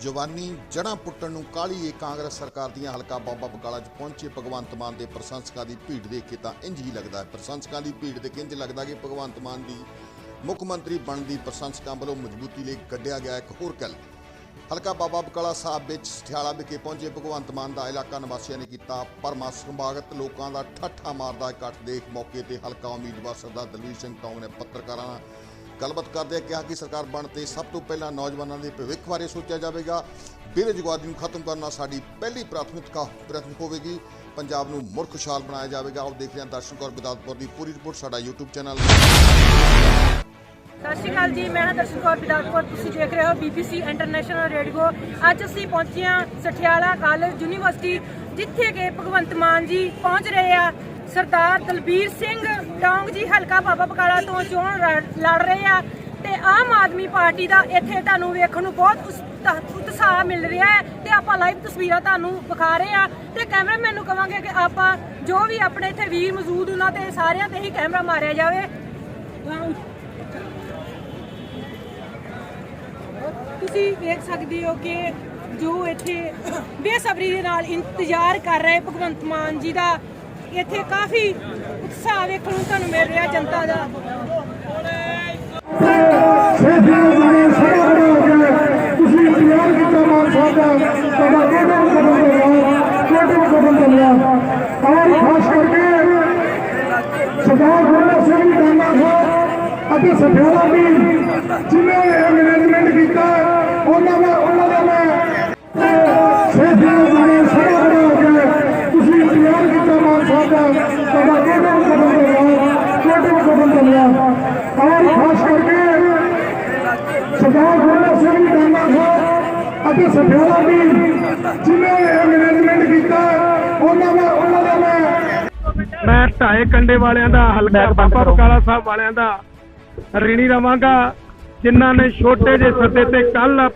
ਜਵਾਨੀ ਜੜਾਂ ਪੁੱਟਣ ਨੂੰ ਕਾਲੀ ਏ ਕਾਂਗਰਸ ਸਰਕਾਰ ਦੀਆਂ ਹਲਕਾ ਬਾਬਾ ਬਕਾਲਾ 'ਚ ਪਹੁੰਚੇ ਭਗਵੰਤ ਮਾਨ ਦੇ ਪ੍ਰਸ਼ੰਸਕਾਂ ਦੀ ਭੀੜ ਦੇਖ ਕੇ ਤਾਂ ਇੰਜ ਹੀ ਲੱਗਦਾ ਹੈ। ਪ੍ਰਸ਼ੰਸਕਾਂ ਦੀ ਭੀੜ ਦੇਖ ਕੇ ਇੰਜ ਲੱਗਦਾ ਕਿ ਭਗਵੰਤ ਮਾਨ ਦੀ ਮੁੱਖ ਮੰਤਰੀ ਬਣਨ ਦੀ ਪ੍ਰਸ਼ੰਸਕਾਂ ਵੱਲੋਂ ਮਜ਼ਬੂਤੀ ਲਈ ਕੱਢਿਆ ਗਿਆ ਇੱਕ ਹੋਰ ਕਲ। ਹਲਕਾ ਬਾਬਾ ਬਕਾਲਾ ਸਾਹਿਬ ਵਿੱਚ ਸਠਿਆਲਾ ਵਿਖੇ ਪਹੁੰਚੇ ਭਗਵੰਤ ਮਾਨ ਦਾ ਇਲਾਕਾ ਨਿਵਾਸੀਆਂ ਨੇ ਕੀਤਾ ਪਰਮਾ ਸੰਭਾਗਤ। ਲੋਕਾਂ ਦਾ ਠੱਠਾ ਮਾਰਦਾ ਇਕੱਠ ਦੇਖ ਮੌਕੇ ਤੇ ਹਲਕਾ ਉਮੀਦਵਾਰ ਸਰਦਾਰ ਦਲਵੀਰ ਸਿੰਘ ਟੌਂਗ ਨੇ ਪੱਤਰਕਾਰਾਂ ਨਾਲ ਗੱਲਬਾਤ ਕਰਦਿਆਂ ਕਿਹਾ ਕਿ ਸਰਕਾਰ ਬਣਨ ਤੇ ਸਭ ਤੋਂ ਪਹਿਲਾਂ ਨੌਜਵਾਨਾਂ ਦੇ ਭਵਿੱਖ ਬਾਰੇ ਸੋਚਿਆ ਜਾਵੇਗਾ। ਬੇਰੁਜ਼ਗਾਰੀ ਨੂੰ ਖਤਮ ਕਰਨਾ ਸਾਡੀ ਪਹਿਲੀ ਪ੍ਰਾਥਮਿਕਤਾ ਪ੍ਰਯਤਨ ਹੋਵੇਗੀ। ਪੰਜਾਬ ਨੂੰ ਮੁੜ ਖੁਸ਼ਹਾਲ ਬਣਾਇਆ ਜਾਵੇਗਾ। ਆਓ ਦੇਖਦੇ ਹਾਂ ਦਰਸ਼ਨ ਕੌਰ ਬਿਦਾਤਪੁਰ ਦੀ ਪੂਰੀ ਰਿਪੋਰਟ ਸਾਡਾ YouTube ਚੈਨਲ। ਸਤਿ ਸ਼੍ਰੀ ਅਕਾਲ ਜੀ, ਮੈਂ ਹਾਂ ਦਰਸ਼ਨ ਕੌਰ ਬਿਦਾਰਪੁਰ ਤੁਸੀਂ ਦੇਖ ਰਹੇ ਹੋ BBC ਇੰਟਰਨੈਸ਼ਨਲ ਰੇਡੀਓ ਅੱਜ ਅਸੀਂ ਪਹੁੰਚੇ ਹਾਂ ਸਠਿਆਲਾ ਕਾਲਜ ਯੂਨੀਵਰਸਿਟੀ ਜਿੱਥੇ ਕਿ ਭਗਵੰਤ ਮਾਨ ਜੀ ਪਹੁੰਚ ਰਹੇ ਆ। ਸਰਦਾਰ ਦਲਬੀਰ ਸਿੰਘ ਟੌਂਗ ਜੀ ਹਲਕਾ ਬਾਬਾ ਬਕਾਲਾ ਤੋਂ ਚੋਣ ਲੜ- ਰਹੇ ਆ ਤੇ ਆਮ ਆਦਮੀ ਪਾਰਟੀ ਦਾ ਇੱਥੇ ਤੁਹਾਨੂੰ ਵੇਖਣ ਨੂੰ ਬਹੁਤ ਉਤਸ਼ਾਹ ਮਿਲ ਰਿਹਾ ਹੈ ਤੇ ਆਪਾਂ ਲਾਈਵ ਤਸਵੀਰਾਂ ਤੁਹਾਨੂੰ ਵਿਖਾ ਰਹੇ ਆ ਤੇ ਕੈਮਰਾਮੈਨ ਨੂੰ ਕਵਾਂਗੇ ਕਿ ਆਪਾਂ ਜੋ ਵੀ ਆਪਣੇ ਇੱਥੇ ਵੀਰ ਮੌਜੂਦ ਉਹਨਾਂ ਤੇ ਸਾਰਿਆਂ ਤੇ ਹੀ ਕੈਮਰਾ ਮਾਰਿਆ ਜਾਵੇ। ਤੁਸੀਂ ਵੇਖ ਸਕਦੇ ਹੋ ਕਿ ਜੋ ਇੱਥੇ ਬੇਸਬਰੀ ਦੇ ਨਾਲ ਇੰਤਜ਼ਾਰ ਕਰ ਰਹੇ ਭਗਵੰਤ ਮਾਨ ਜੀ ਦਾ ਇੱਥੇ ਕਾਫੀ ਉਤਸ਼ਾਹ ਵੇਖਣ ਨੂੰ ਤੁਹਾਨੂੰ ਮਿਲ ਰਿਹਾ ਜਨਤਾ ਦਾ। ਤੁਸੀਂ ਇੰਤਜ਼ਾਰ ਕੀਤਾ ਮਾਨ ਸਾਹਿਬ ਦਾ ਤੁਹਾਡਾ ਕਦਮ ਕਦਮ ਦੇ ਨਾਲ ਕਦਮ ਕਦਮ ਦੇ ਨਾਲ ਔਰ ਖਾਸ ਕਰਕੇ ਸਰਦਾਰ ਗੁਰਨਾਮ ਸਿੰਘ ਦਾਨਾ ਸਾਹਿਬ ਅਤੇ ਸਫੇਰਾ ਵੀ ਜਿਨ੍ਹਾਂ ਨੇ ਮੈਨੇਜਮੈਂਟ ਕੀਤਾ, ਉਹਨਾਂ ਦਾ ਉਹਨਾਂ ਦਾ ਮੈਂ ਸੇਠੀਆਂ ਬਣੇ ਸਾਰੇ ਖੜੇ ਹੋ ਗਏ ਤੁਸੀਂ ਇੰਤਜ਼ਾਰ ਕੀਤਾ ਮਾਨ ਸਾਹਿਬ ਦਾ ਤੁਹਾਡਾ ਕਦਮ ਕਦਮ ਦੇ ਨਾਲ ਕਦਮ ਕਦਮ ਦੇ ਨਾਲ ਔਰ ਖਾਸ ਕਰਕੇ ਸਰਦਾਰ ਗੁਰਨਾਮ ਸਿੰਘ ਦਾਨਾ ਸਾਹਿਬ ਅਤੇ ਸਫੇਰਾ ਵੀ ਜਿਨ੍ਹਾਂ ਨੇ ਇਹ ਮੈਨੇਜਮੈਂਟ ਕੀਤਾ ਉਹਨਾਂ ਦਾ ਉਹਨਾਂ ਦਾ ਮੈਂ ਮੈਂ ਢਾਏ ਕੰਡੇ ਵਾਲਿਆਂ ਦਾ ਹਲਕਾ ਬਾਬਾ ਬਕਾਲਾ ਸਾਹਿਬ ਵਾਲਿਆਂ ਦਾ ਰਿਣੀ ਰਵਾਂਗਾ ਜਿਨ੍ਹਾਂ ਨੇ ਛੋਟੇ ਜਿਹੇ ਸੱਦੇ ਤੇ ਕੱਲ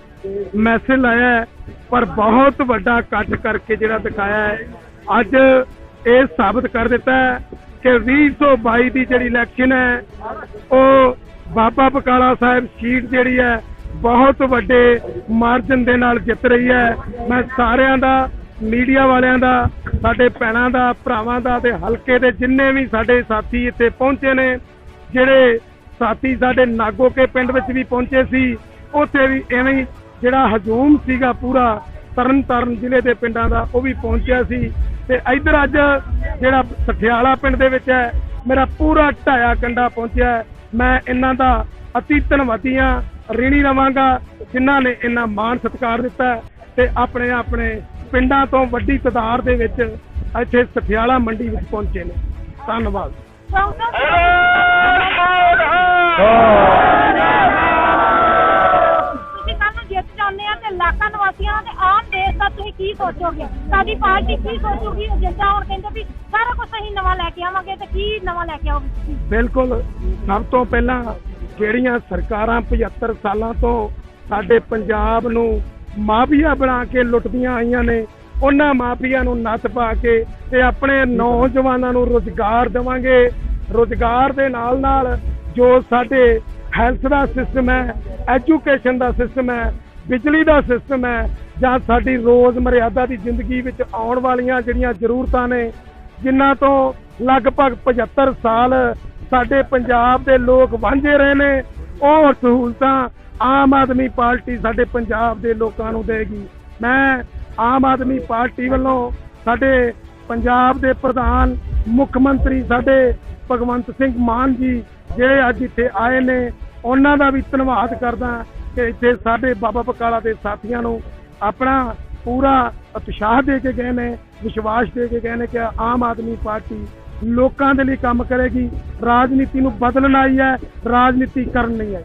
ਮੈਸੇਜ ਲਾਇਆ ਹੈ, ਪਰ ਬਹੁਤ ਵੱਡਾ ਇਕੱਠ ਕਰਕੇ ਜਿਹੜਾ ਦਿਖਾਇਆ ਹੈ ਅੱਜ ਇਹ ਸਾਬਤ ਕਰ ਦਿੱਤਾ ਹੈ ਕਿ 2022 ਦੀ ਜਿਹੜੀ ਇਲੈਕਸ਼ਨ ਹੈ ਉਹ ਬਾਬਾ ਬਕਾਲਾ ਸਾਹਿਬ ਸੀਟ ਜਿਹੜੀ ਹੈ ਬਹੁਤ ਵੱਡੇ ਮਾਰਜਨ ਦੇ ਨਾਲ ਜਿੱਤ ਰਹੀ ਹੈ। ਮੈਂ ਸਾਰਿਆਂ ਦਾ ਮੀਡੀਆ ਵਾਲਿਆਂ ਦਾ, ਸਾਡੇ ਭੈਣਾਂ ਦਾ, ਭਰਾਵਾਂ ਦਾ ਤੇ ਹਲਕੇ ਦੇ ਜਿੰਨੇ ਵੀ ਸਾਡੇ ਸਾਥੀ ਇੱਥੇ ਪਹੁੰਚੇ ਨੇ, ਜਿਹੜੇ ਸਾਥੀ ਸਾਡੇ ਨਾਗੋਕੇ ਪਿੰਡ ਵਿੱਚ ਵੀ ਪਹੁੰਚੇ ਸੀ, ਉੱਥੇ ਵੀ ਐਵੇਂ ਜਿਹੜਾ ਹਜੂਮ ਸੀਗਾ ਪੂਰਾ ਤਰਨ ਤਾਰਨ ਜ਼ਿਲ੍ਹੇ ਦੇ ਪਿੰਡਾਂ ਦਾ, ਉਹ ਵੀ ਪਹੁੰਚਿਆ ਸੀ। ਤੇ ਇੱਧਰ ਅੱਜ ਜਿਹੜਾ ਸਠਿਆਲਾ ਪਿੰਡ ਦੇ ਵਿੱਚ ਹੈ, ਮੇਰਾ ਪੂਰਾ ਢਾਇਆ ਕੰਡਾ ਪਹੁੰਚਿਆ ਮੈਂ ਇਹਨਾਂ ਦਾ ਅਤੀ ਧੰਨਵਾਦੀ ਹਾਂ। ঋਣੀ ਰਵਾਂਗਾ ਜਿਨ੍ਹਾਂ ਨੇ ਇੰਨਾ ਮਾਣ ਸਤਿਕਾਰ ਦਿੱਤਾ ਤੇ ਆਪਣੇ ਆਪਣੇ ਪਿੰਡਾਂ ਤੋਂ ਵੱਡੀ ਤਾਦਾਦ ਦੇ ਵਿੱਚ ਇੱਥੇ ਸਠਿਆਲਾ ਮੰਡੀ ਵਿੱਚ ਪਹੁੰਚੇ ਨੇ। ਧੰਨਵਾਦ। ਤੁਸੀਂ ਕੱਲ ਨੂੰ ਜਿੱਤ ਜਾਂਦੇ ਆ ਤੇ ਇਲਾਕਾ ਨਿਵਾਸੀਆਂ ਤੇ ਆਮ ਦੇਸ਼ ਦਾ ਤੁਸੀਂ ਕੀ ਸੋਚੋਗੇ? ਸਾਡੀ ਪਾਰਟੀ ਕੀ ਸੋਚੂਗੀ? ਏਜੰਡਾ ਹੁਣ ਕਹਿੰਦੇ ਵੀ ਸਾਰਾ ਕੁਝ ਅਸੀਂ ਨਵਾਂ ਲੈ ਕੇ ਆਵਾਂਗੇ ਤੇ ਕੀ ਨਵਾਂ ਲੈ ਕੇ ਆਓਗੇ ਬਿਲਕੁਲ। ਸਭ ਤੋਂ ਪਹਿਲਾਂ ਜਿਹੜੀਆਂ ਸਰਕਾਰਾਂ 75 ਸਾਲਾਂ ਤੋਂ ਸਾਡੇ ਪੰਜਾਬ ਨੂੰ ਮਾਫੀਆ ਬਣਾ ਕੇ ਲੁੱਟਦੀਆਂ ਆਈਆਂ ਨੇ, ਉਹਨਾਂ ਮਾਫੀਆ ਨੂੰ ਨੱਥ ਪਾ ਕੇ ਤੇ ਆਪਣੇ ਨੌਜਵਾਨਾਂ ਨੂੰ ਰੋਜ਼ਗਾਰ ਦੇਵਾਂਗੇ। ਰੋਜ਼ਗਾਰ ਦੇ ਨਾਲ ਨਾਲ ਜੋ ਸਾਡੇ ਹੈਲਥ ਦਾ ਸਿਸਟਮ ਹੈ, ਐਜੂਕੇਸ਼ਨ ਦਾ ਸਿਸਟਮ ਹੈ, ਬਿਜਲੀ ਦਾ ਸਿਸਟਮ ਹੈ, ਜਾਂ ਸਾਡੀ ਰੋਜ਼ ਮਰਿਆਦਾ ਦੀ ਜ਼ਿੰਦਗੀ ਵਿੱਚ ਆਉਣ ਵਾਲੀਆਂ ਜਿਹੜੀਆਂ ਜ਼ਰੂਰਤਾਂ ਨੇ, ਜਿਨ੍ਹਾਂ ਤੋਂ ਲਗਭਗ 75 ਸਾਲ ਸਾਡੇ ਪੰਜਾਬ ਦੇ ਲੋਕ ਵਾਂਝੇ ਰਹੇ ਨੇ, ਉਹ ਸਹੂਲਤਾਂ ਆਮ ਆਦਮੀ ਪਾਰਟੀ ਸਾਡੇ ਪੰਜਾਬ ਦੇ ਲੋਕਾਂ ਨੂੰ ਦੇਗੀ। ਮੈਂ ਆਮ ਆਦਮੀ ਪਾਰਟੀ ਵੱਲੋਂ ਸਾਡੇ ਪੰਜਾਬ ਦੇ ਪ੍ਰਧਾਨ, ਮੁੱਖ ਮੰਤਰੀ ਸਾਡੇ ਭਗਵੰਤ ਸਿੰਘ ਮਾਨ ਜੀ ਜਿਹੜੇ ਅੱਜ ਇੱਥੇ ਆਏ ਨੇ, ਉਹਨਾਂ ਦਾ ਵੀ ਧੰਨਵਾਦ ਕਰਦਾ ਕਿ ਇੱਥੇ ਸਾਡੇ ਬਾਬਾ ਬਕਾਲਾ ਦੇ ਸਾਥੀਆਂ ਨੂੰ ਆਪਣਾ ਪੂਰਾ ਉਤਸ਼ਾਹ ਦੇ ਕੇ ਗਏ ਨੇ, ਵਿਸ਼ਵਾਸ ਦੇ ਕੇ ਗਏ ਨੇ ਕਿ ਆਮ ਆਦਮੀ ਪਾਰਟੀ ਲੋਕਾਂ ਦੇ ਲਈ ਕੰਮ ਕਰੇਗੀ। ਰਾਜਨੀਤੀ ਨੂੰ ਬਦਲਣ ਆਈ ਹੈ। ਰਾਜਨੀਤੀ ਕਰਨ ਨਹੀਂ ਆਈ।